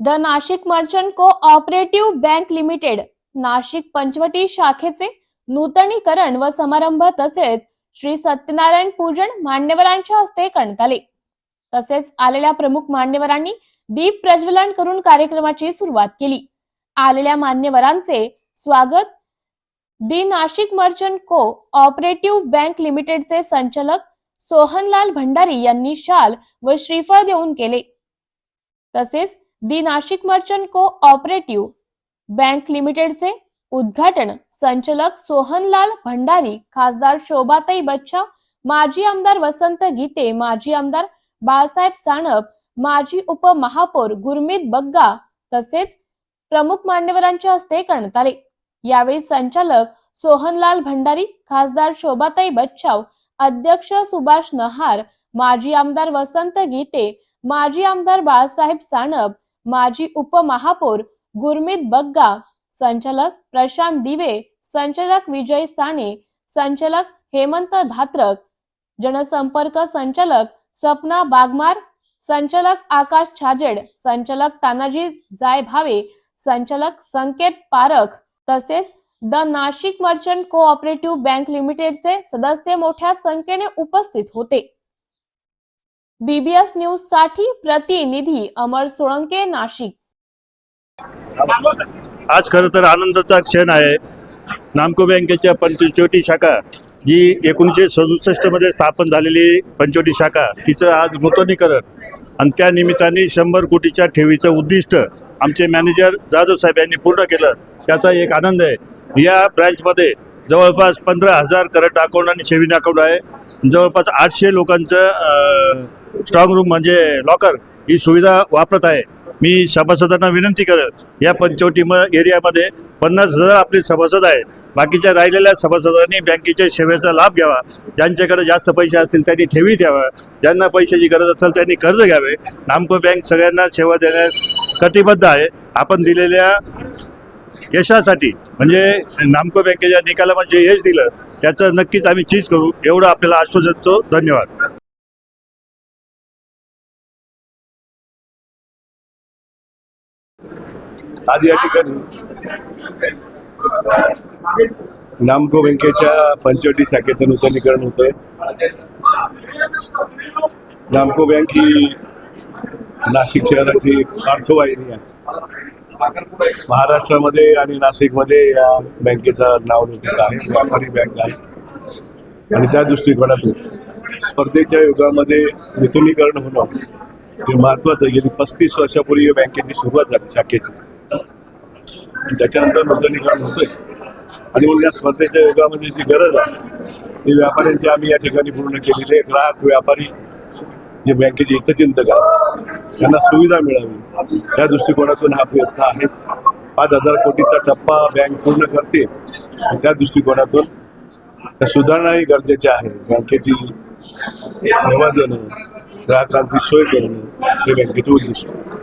The Nashik merchant cooperative bank limited Nashik Panchavati शाखेचे नूतनीकरण व समारंभ तसेच श्री सत्यनारायण पूजन मान्यवरांच्या हस्ते करण्यात आले. तसेच आलेल्या प्रमुख मान्यवरांनी दीप प्रज्वलन करून कार्यक्रमाची सुरुवात केली. आलेल्या मान्यवरांचे स्वागत the Nashik merchant cooperative bank लिमिटेडचे संचालक सोहनलाल भंडारी यांनी शाल व श्रीफळ देऊन केले. तसेच the Nashik merchant cooperative bank लिमिटेडचे उद्घाटन संचालक सोहनलाल भंडारी खासदार शोभाताई बच्चा माजी आमदार वसंत गीते माजी आमदार बाळासाहेब साणप माजी उपमहापौर गुरमीत बग्गा तसेच प्रमुख मान्यवरांच्या हस्ते करण्यात आले. यावेळी संचालक सोहनलाल भंडारी खासदार शोभाताई बच्चाव अध्यक्ष सुभाष नहार माजी आमदार वसंत गीते माजी आमदार बाळासाहेब साणप माजी उपमहापौर गुरमीत बग्गा संचालक प्रशांत दिवे संचालक विजय साने संचालक हेमंत धात्रक जनसंपर्क संचालक सपना बागमार संचालक आकाश छाजेड संचालक तानाजी जाय भावे संचालक संकेत पारख तसेच the Nashik merchant cooperative bank लिमिटेडचे सदस्य मोठ्या संख्येने उपस्थित होते. बीबीएस न्यूजसाठी प्रतिनिधी अमर सोळंके नाशिक. आज खरं तर आनंदाचा क्षण आहे. नामको बँकेच्या पंचवटी शाखा जी एकोणीसशे सदुसष्टमध्ये स्थापन झालेली पंचवटी शाखा तिचं आज नूतनीकरण. आणि त्या निमित्ताने शंभर कोटीच्या ठेवीचं उद्दिष्ट आमचे मॅनेजर जाधव साहेब यांनी पूर्ण केलं. त्याचा एक आनंद आहे. या ब्रँचमध्ये जवळपास पंधरा हजार करंट अकाउंट आणि सेव्हिंग अकाउंट आहे. जवळपास आठशे लोकांचं स्ट्रॉंग रूम म्हणजे लॉकर ही सुविधा वापरत आहे. मी सभासदांना विनंती करेल या पंचवटी म एरियामध्ये पन्नास हजार आपले सभासद आहेत. बाकीच्या राहिलेल्या सभासदांनी बँकेच्या सेवेचा लाभ घ्यावा. ज्यांच्याकडे जास्त पैसे असतील त्यांनी ठेवी ठेवा ज्यांना पैशाची गरज असेल त्यांनी कर्ज घ्यावे. नामको बँक सगळ्यांना सेवा देण्यास कटिबद्ध आहे. आपण दिलेल्या यशासाठी म्हणजे नामको बँकेच्या निकालामध्ये जे यश दिलं त्याचं नक्कीच आम्ही चीज करू. एवढं आपल्याला आश्वासन देतो धन्यवाद. आज या ठिकाणी नामको बँकेच्या पंचवटी शाखेचं नूतनीकरण होत आहे नामको बँक ही नाशिक शहराची अर्थवाहिनी आहे. महाराष्ट्रामध्ये आणि नाशिकमध्ये या बँकेचं नाव नोंदवलं आहे व्यापारी बँक आहे. आणि त्या दृष्टिकोनातून स्पर्धेच्या युगामध्ये नूतनीकरण होणं हे महत्वाचं आहे. गेली पस्तीस वर्षापूर्वी या बँकेची सुरुवात झाली शाखेची. आणि त्याच्यानंतर नूतनीकरण होतंय. आणि म्हणून या स्पर्धेच्या युगामध्ये जी गरज आहे ती व्यापाऱ्यांची आम्ही या ठिकाणी पूर्ण केलेली आहे. ग्राहक व्यापारी जे बँकेचे हितचिंतक आहेत त्यांना सुविधा मिळावी. त्या दृष्टिकोनातून हा प्रयत्न आहे. पाच हजार कोटीचा टप्पा बँक पूर्ण करते. आणि त्या दृष्टिकोनातून त्या सुधारणाही गरजेचे आहे. बँकेची सेवा देणं ग्राहकांची सोय करणं हे बँकेचे उद्दिष्ट आहे.